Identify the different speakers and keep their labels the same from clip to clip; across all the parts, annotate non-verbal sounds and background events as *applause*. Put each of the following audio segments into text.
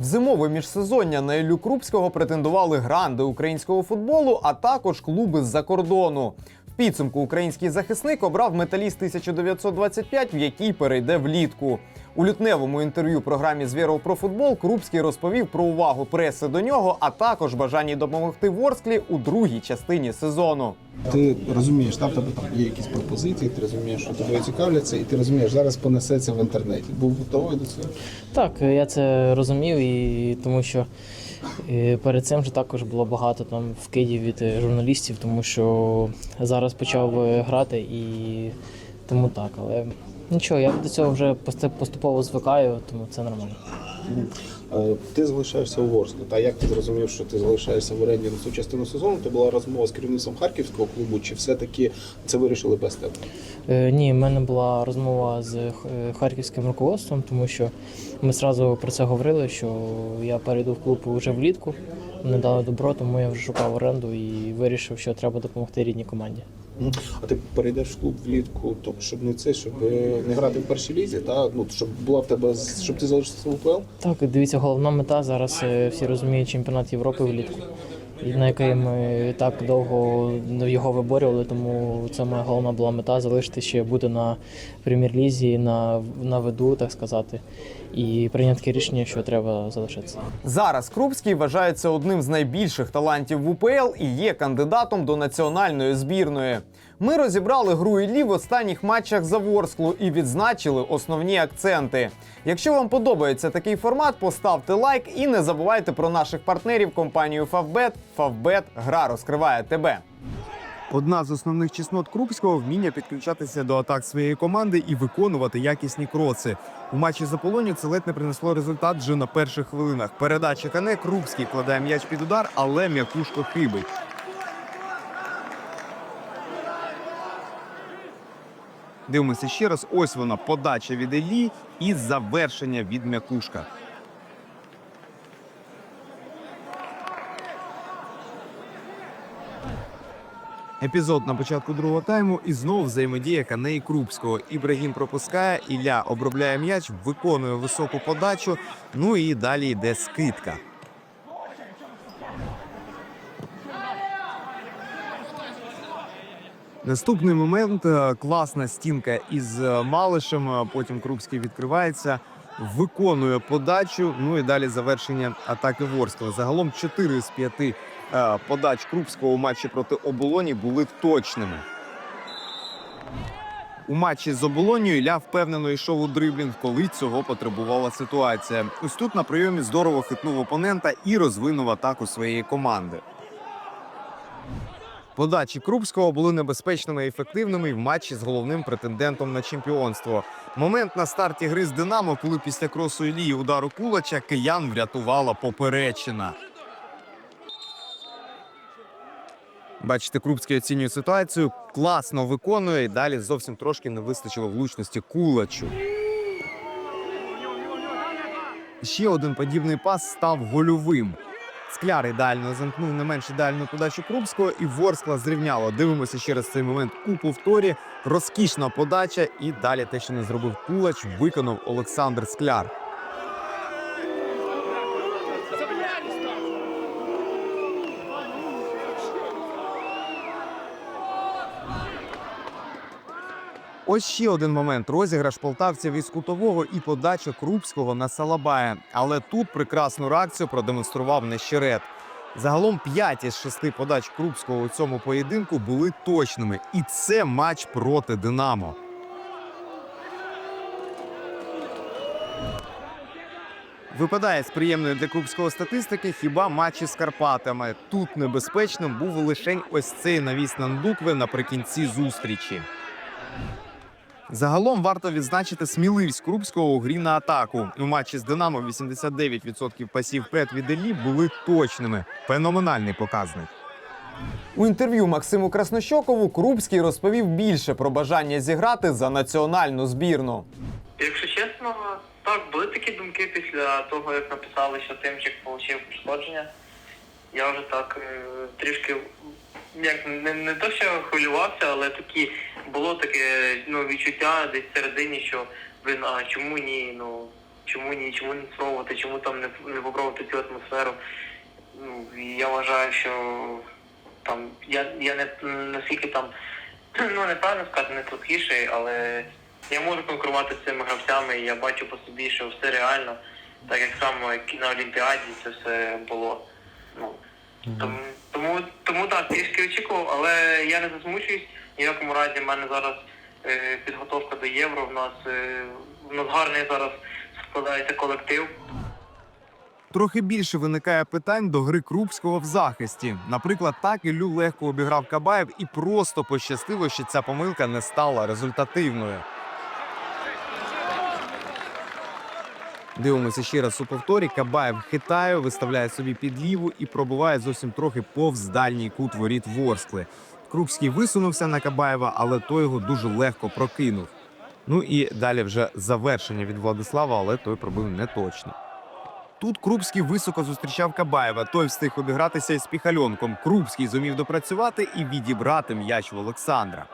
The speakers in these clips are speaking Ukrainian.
Speaker 1: В зимове міжсезоння на Іллю Крупського претендували гранди українського футболу, а також клуби з-за кордону. В підсумку український захисник обрав металіст 1925, в який перейде влітку. У лютневому інтерв'ю програмі Звєров про футбол Крупський розповів про увагу преси до нього, а також бажання допомогти Ворсклі у другій частині сезону.
Speaker 2: Ти розумієш, там тебе там є якісь пропозиції, ти розумієш, що тобою цікавляться, і ти розумієш, зараз понесеться в інтернеті. Був готовий до цього.
Speaker 3: Так, я це розумів, і тому що е, перед цим же також було багато там вкидів від журналістів, тому що зараз почав е, грати і тому так. Але нічого, я до цього вже поступово звикаю, тому це нормально.
Speaker 2: Е, Ти залишаєшся у Ворску. Та як ти зрозумів, що ти залишаєшся в оренді на цю частину сезону? Це була розмова з керівництвом харківського клубу, чи все-таки це вирішили без тебе?
Speaker 3: Е, Ні, в мене була розмова з е, харківським руководством, тому що ми одразу про це говорили, що я перейду в клуб вже влітку. Вони дали добро, тому я вже шукав оренду і вирішив, що треба допомогти рідній команді.
Speaker 2: А ти перейдеш в клуб влітку, то щоб не це, щоб е, не грати в першій лізі, та ну щоб була в тебе щоб ти залишився в УПЛ?
Speaker 3: Так, дивіться, головна мета зараз е, всі розуміють чемпіонат Європи влітку, на який ми так довго його виборювали, тому це моя головна була мета залишити ще бути на прем'єр-лізі, на, на виду, так сказати, і прийняти рішення, що треба залишитися.
Speaker 1: Зараз Крупський вважається одним з найбільших талантів в УПЛ і є кандидатом до національної збірної. Ми розібрали гру Іллі в останніх матчах за Ворсклу і відзначили основні акценти. Якщо вам подобається такий формат, поставте лайк і не забувайте про наших партнерів компанію Favbet. Favbet – гра розкриває тебе. Одна з основних чеснот Крупського вміння підключатися до атак своєї команди і виконувати якісні кроси. У матчі з Аполлоні це ледь не принесло результат вже на перших хвилинах. Передача Кане Крупський кладає м'яч під удар, але м'якушко хибить. Дивимося ще раз. Ось вона подача від Елі і завершення від м'якушка. Епізод на початку другого тайму і знов взаємодія Кане і Крупського. Ібрагім пропускає, Ілля обробляє м'яч, виконує високу подачу. Ну і далі йде скидка. Наступний момент е, класна стінка із е, Малишем. е, Потім Крупський відкривається, виконує подачу. Ну і далі завершення атаки Ворскла. Загалом 4 з 5 е, подач Крупського у матчі проти Оболоні були точними. У матчі з Оболонією Ілля впевнено йшов у дриблінг, коли цього потребувала ситуація. Ось тут на прийомі здорово хитнув опонента і розвинув атаку своєї команди. Подачі Крупського були небезпечними і ефективними в матчі з головним претендентом на чемпіонство. Момент на старті гри з Динамо, коли після кросу Ілії удару Кулача киян врятувала поперечина. Бачите, Крупський оцінює ситуацію, класно виконує і далі зовсім трошки не вистачило влучності Кулачу. Ще один подібний пас став гольовим. Скляр ідеально замкнув не менш ідеальну подачу Крупського, і Ворскла зрівняло. Дивимося ще раз цей момент у повторі. Розкішна подача, і далі те, що не зробив Кулач, виконав Олександр Скляр. Ось ще один момент: розіграш полтавців із кутового і подача Крупського на Салабая. Але тут прекрасну реакцію продемонстрував Нещерет. Загалом 5 із 6 подач Крупського у цьому поєдинку були точними, і це матч проти Динамо. Випадає з приємної для Крупського статистики хіба матчі з Карпатами. Тут небезпечним був лишень ось цей навіс на Ндукве наприкінці зустрічі. Загалом варто відзначити сміливість Крупського у грі на атаку. У матчі з Динамо 89% пасів пред від Елі були точними. Феноменальний показник. У інтерв'ю Максиму Краснощокову Крупський розповів більше про бажання зіграти за національну збірну.
Speaker 4: Якщо чесно, так, були такі думки після того, як написали, що Тимчик отримав пошкодження. Я вже так е, трішки як не, не то, що хвилювався, але такі було таке ну, відчуття десь всередині, що блин, а чому ні? Ну чому ні, чому не спробувати, чому там не, не попробувати цю атмосферу. Ну, я вважаю, що там я, я не наскільки там, *clears throat* ну неправильно сказати, не слабкіший, але я можу конкурувати з цими гравцями, і я бачу по собі, що все реально, так як само як на Олімпіаді це все було. Ну, тому, тому, тому так, трішки очікував, але я не засмучуюсь. Ні в якому разі в мене зараз е, підготовка до євро. В нас е, в нас гарний зараз складається колектив.
Speaker 1: Трохи більше виникає питань до гри Крупського в захисті. Наприклад, так Іллю легко обіграв Кабаєв і просто пощастило, що ця помилка не стала результативною. Дивимося ще раз у повторі. Кабаєв хитає, виставляє собі під ліву і пробуває зовсім трохи повз дальній кут воріт Ворскли. Крупський висунувся на Кабаєва, але той його дуже легко прокинув. Ну і далі вже завершення від Владислава, але той пробив не точно. Тут Крупський високо зустрічав Кабаєва. Той встиг обігратися із Піхальонком. Крупський зумів допрацювати і відібрати м'яч в Олександра.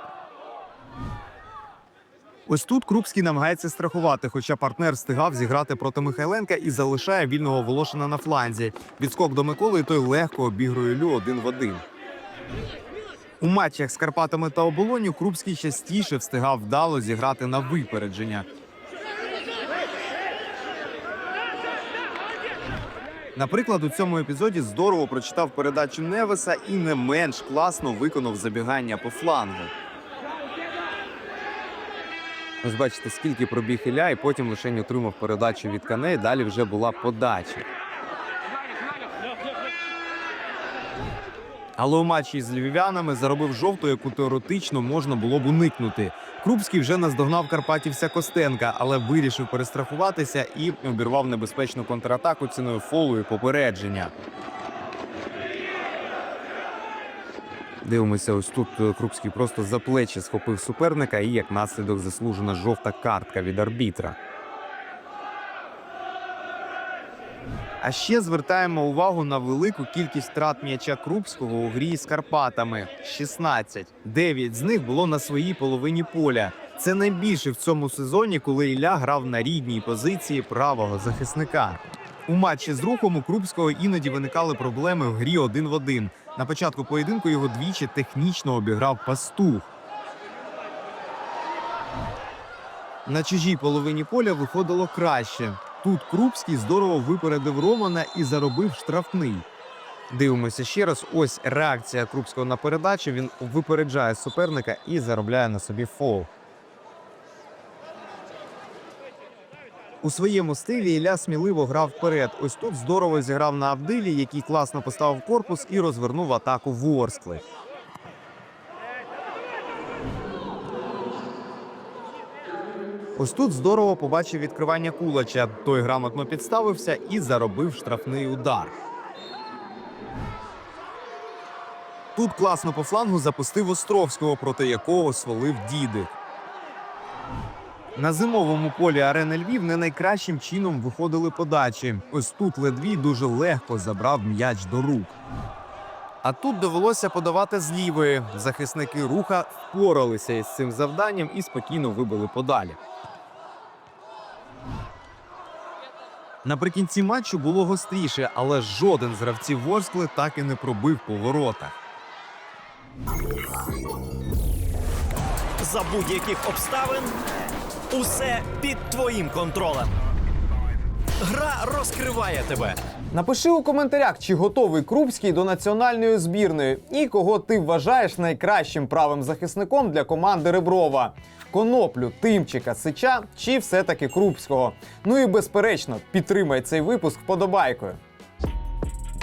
Speaker 1: Ось тут Крупський намагається страхувати, хоча партнер встигав зіграти проти Михайленка і залишає вільного Волошина на фланзі. Відскок до Миколи, і той легко обігрує Лю один в один. У матчах з Карпатами та оболоню Крупський частіше встигав вдало зіграти на випередження. Наприклад, у цьому епізоді здорово прочитав передачу Невеса і не менш класно виконав забігання по флангу. Ось бачите, скільки пробіг Ілля, і потім лише отримав передачу від Кане, і далі вже була подача. Але у матчі з львів'янами заробив жовту, яку теоретично можна було б уникнути. Крупський вже наздогнав карпатівця Костенка, але вирішив перестрахуватися і обірвав небезпечну контратаку ціною фолу і попередження. Дивимося, ось тут е, Крупський просто за плечі схопив суперника і як наслідок заслужена жовта картка від арбітра. А ще звертаємо увагу на велику кількість втрат м'яча Крупського у грі з Карпатами 16. Дев'ять з них було на своїй половині поля. Це найбільше в цьому сезоні, коли Ілля грав на рідній позиції правого захисника. У матчі з рухом у Крупського іноді виникали проблеми в грі один в один. На початку поєдинку його двічі технічно обіграв пастух. На чужій половині поля виходило краще. Тут Крупський здорово випередив Романа і заробив штрафний. Дивимося ще раз. Ось реакція Крупського на передачу. Він випереджає суперника і заробляє на собі фол. У своєму стилі Ілля сміливо грав вперед. Ось тут здорово зіграв на Абдилі, який класно поставив корпус і розвернув атаку Ворскли. Ось тут здорово побачив відкривання кулача. Той грамотно підставився і заробив штрафний удар. Тут класно по флангу запустив Островського, проти якого свалив діди. На зимовому полі арени Львів не найкращим чином виходили подачі. Ось тут Ледвій дуже легко забрав м'яч до рук. А тут довелося подавати з. Захисники руха впоралися із цим завданням і спокійно вибили подалі. Наприкінці матчу було гостріше, але жоден з гравців Ворскли так і не пробив по воротах.
Speaker 5: За будь-яких обставин усе під твоїм контролем. Гра розкриває тебе.
Speaker 1: Напиши у коментарях, чи готовий Крупський до національної збірної і кого ти вважаєш найкращим правим захисником для команди Реброва. Коноплю, Тимчика, Сича чи все-таки Крупського. Ну і безперечно, підтримай цей випуск вподобайкою.